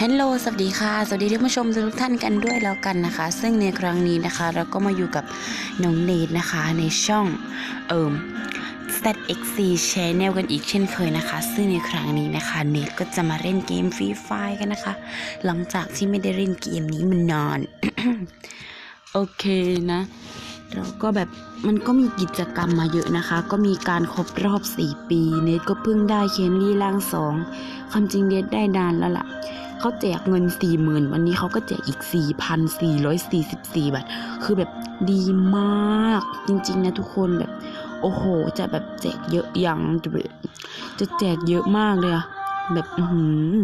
ฮัลโหลสวัสดีค่ะ สวัสดีท่านผู้ชมทุกท่านกันด้วยแล้วกันนะคะ ซึ่งในครั้งนี้นะคะ เราก็มาอยู่กับน้องเนทนะคะในช่องเอิม ZXC Channel กันอีกเช่นเคยนะคะ ซึ่งในครั้งนี้นะคะเนทก็จะมาเล่นเกมฟรีไฟกันนะคะ หลังจากที่ไม่ได้เล่นเกมนี้มันนานโอเคนะ เราก็แบบมันก็มีกิจกรรมมาเยอะนะคะ ก็มีการครบรอบ 4 ปี เนทก็เพิ่งได้เคนลี่ร่างสองความจริงเนทได้นานแล้วล่ะเขาแจกเงิน 4 0,000 วันนี้เขาก็แจกอีก 4,444 บาท คือแบบดีมาก จริงๆนะทุกคนแบบ โอ้โห จะแบบแจกเยอะอย่างจะแจกเยอะมากเลยอะ แบบอือหือ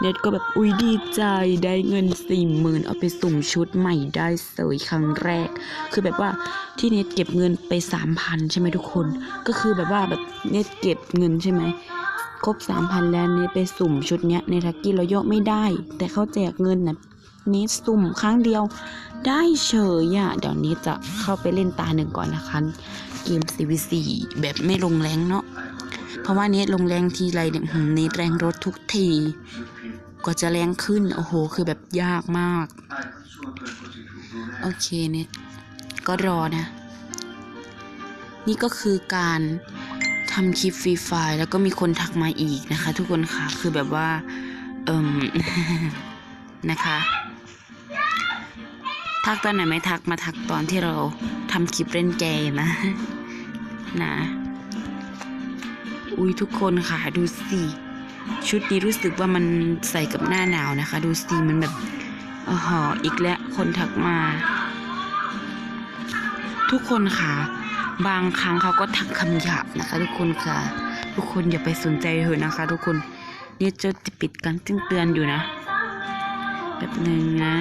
เน็ตก็แบบอุ้ยดีใจได้เงินสี่หมื่นเอาไปสุ่มชุดใหม่ได้เสยครั้งแรก คือแบบว่าที่เน็ตเก็บเงินไปสามพันใช่ไหมทุกคน ก็คือแบบว่าแบบเน็ตเก็บเงินใช่ไหมครบสามพันแล้วเน็ตไปสุ่มชุดเนี้ยในทักกี้เรายกไม่ได้ แต่เขาแจกเงินนะเน็ตสุ่มครั้งเดียว ได้เฉยอะเดี๋ยวนี้จะเข้าไปเล่นตาหนึ่งก่อนนะคะเกม CVC แบบไม่ลงแรงเนาะ ราะว่าเนตลงแรงทีไรเนี่ยหืมเนตแรงรถทุกทีกว่าจะแรงขึ้น โอ้โห คือแบบยากมาก โอเคเน็ตก็รอนะ นี่ก็คือการทำคลิปฟรีไฟล์แล้วก็มีคนทักมาอีกนะคะ ทุกคนค่ะ คือแบบว่า เอิมนะคะ ทักตอนไหนไม่ทักมาทักตอนที่เราทำคลิปเล่นเกมนะ นะ อุ้ยทุกคนค่ะดูสิชุดนี้รู้สึกว่ามันใส่กับหน้าหนาวนะคะ ดูสิมันแบบอ๋ออีกแล้วคนทักมา ทุกคนค่ะ บางครั้งเขาก็ทักคำหยาบนะคะ ทุกคนค่ะ ทุกคนอย่าไปสนใจเถอะนะคะ ทุกคนเนี่ยจะปิดการเตือนอยู่นะแบบหนึ่งนะ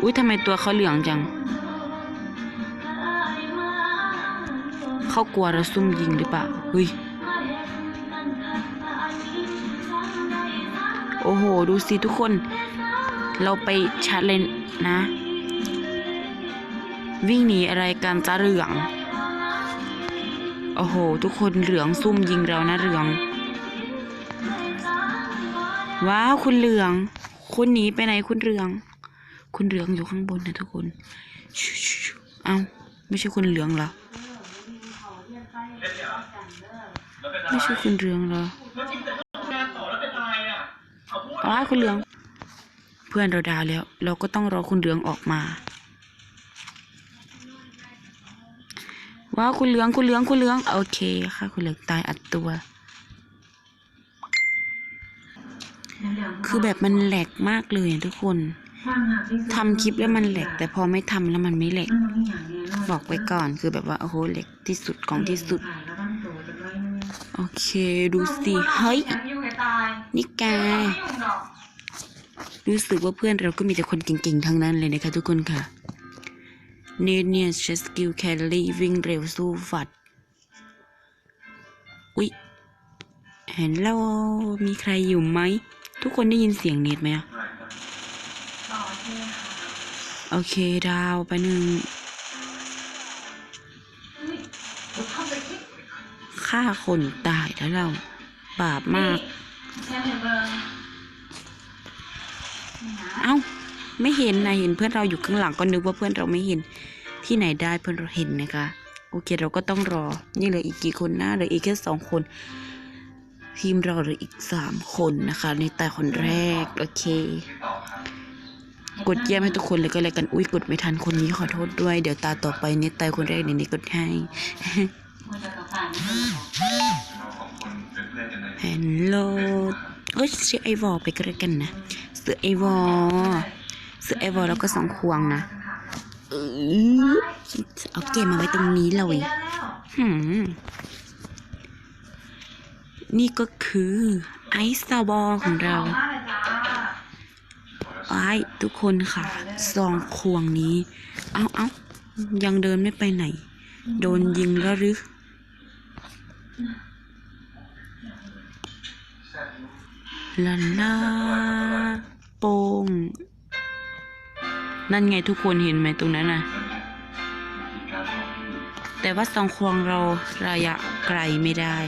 อุ้ยทำไมตัวเขาเหลืองจัง เขากลัวเราซุ่มยิงหรือเปล่าเฮ้ยโอ้โห ดูสิทุกคน เราไปชาร์จเลนนะ วิ่งหนีอะไรกันจ้าเหลือง โอ้โห ทุกคนเหลืองซุ่มยิงเรานะเหลือง ว้าวคุณเหลือง คุณหนีไปไหนคุณเหลือง คุณเหลืองอยู่ข้างบนนะทุกคน เอ้าไม่ใช่คุณเหลืองเหรอ ไม่ใช่คุณเหลืองเหรออ๋อคุณเหลือง เพื่อนเราดาวแล้ว เราก็ต้องรอคุณเหลืองออกมาว้าวคุณเหลืองคุณเหลืองคุณเหลืองโอเคค่ะคุณเหลืองตายอัดตัว คือแบบมันแหลกมากเลยทุกคนทำคลิปแล้วมันแหลก แต่พอไม่ทำแล้วมันไม่แหลก บอกไว้ก่อนคือแบบว่าโอ้โหแหลกที่สุดของที่สุด โอเคดูสิ เฮ้ย นี่แก รู้สึกว่าเพื่อนเราก็มีแต่คนเก่งๆ ทั้งนั้นเลยนะคะทุกคนค่ะเนเนี่ยใช้สกิลแคลรี่วิ่งเร็วสู้ฟัด อุ๊ยเห็นแล้วมีใครอยู่ไหม ทุกคนได้ยินเสียงเนทไหมอะโอเค ดาวไปหนึ่ง ฆ่าคนตายแล้วเรา บาปมาก เอ้า ไม่เห็นนะเห็นเพื่อนเราอยู่ข้างหลังก็นึกว่าเพื่อนเราไม่เห็น ที่ไหนได้เพื่อนเราเห็นนะคะ โอเคเราก็ต้องรอ นี่เหลืออีกกี่คนนะเหลืออีกแค่สองคน ทีมเราเหลืออีกสามคนนะคะ ในแต่คนแรก โอเค กดเยี่ยมให้ทุกคนเลยก็แล้วกัน อุ้ยกดไม่ทันคนนี้ขอโทษด้วย เดี๋ยวตาต่อไปเนตตายคนแรกเดี๋ยวนี้กดให้ ฮัลโหลเอ้ยชื่อไอวอลไปก็แล้วกันนะเสือไอวอลเสือไอวอลแล้วก็สองควงนะเออเอาเกมมาไว้ตรงนี้เลยหืมนี่ก็คือไอซ์ซาบอลของเราไอ้ทุกคนค่ะซองควงนี้ เอาเอายังเดินไม่ไปไหน โดนยิงแล้วหรือ ลาลาโป่งนั่นไงทุกคนเห็นไหมตรงนั้นน่ะ แต่ว่าสองควงเราระยะไกลไม่ได้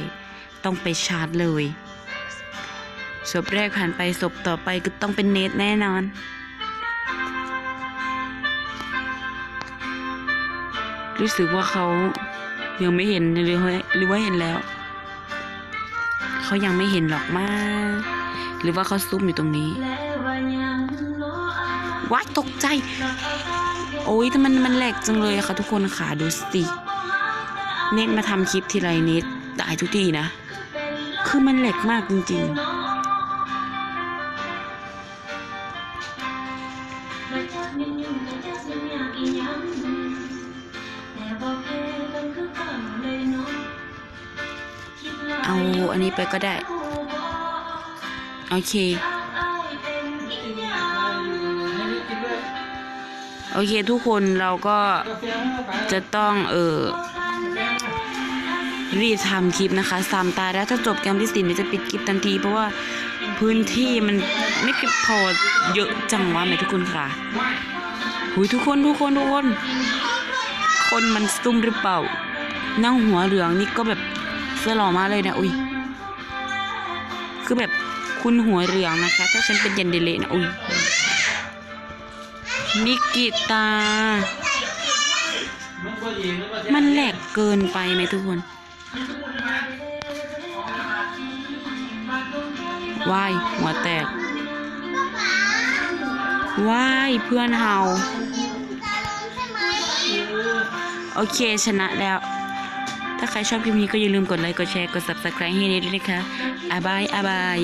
ต้องไปชาร์จเลยศพแรกผ่านไปศพต่อไปก็ต้องเป็นเนทแน่นอนรู้สึกว่าเขา ยังไม่เห็นหรือหรือว่าเห็นแล้ว เขายังไม่เห็นหรอกมาก หรือว่าเขาซุ่มอยู่ตรงนี้ว้าตกใจ โอ้ยแต่มันมันแหลกจังเลยค่ะทุกคนค่ะดูสิเน็ตมาทำคลิปทีไรเน็ตตายทุกทีนะ คือมันแหลกมากจริง ๆ เอาอันนี้ไปก็ได้ โอเค โอเคทุกคนเราก็จะต้องเออรีบทำคลิปนะคะสามตาแล้วถ้าจบเกมที่สี่เนี่ยจะปิดคลิปทันที เพราะว่าพื้นที่มันไม่เก็บพอเยอะจังวะไหมทุกคนค่ะหุยทุกคนทุกคนทุกคน คนมันซุ่มหรือเปล่า นั่งหัวเหลืองนี่ก็แบบเสื้อหล่อมากเลยนะอุ้ยคือแบบคุณหัวเหลืองนะคะ ถ้าฉันเป็นยันเดเลนะอุ้ยนิกิตา มันแหลกเกินไปไหมทุกคนว้ายหัวแตกว้ายเพื่อนเฮา โอเคชนะแล้ว ถ้าใครชอบคลิปนี้ก็อย่าลืมกดไลค์ กดแชร์ กด subscribe ให้เนทด้วยนะคะอาบายอาบาย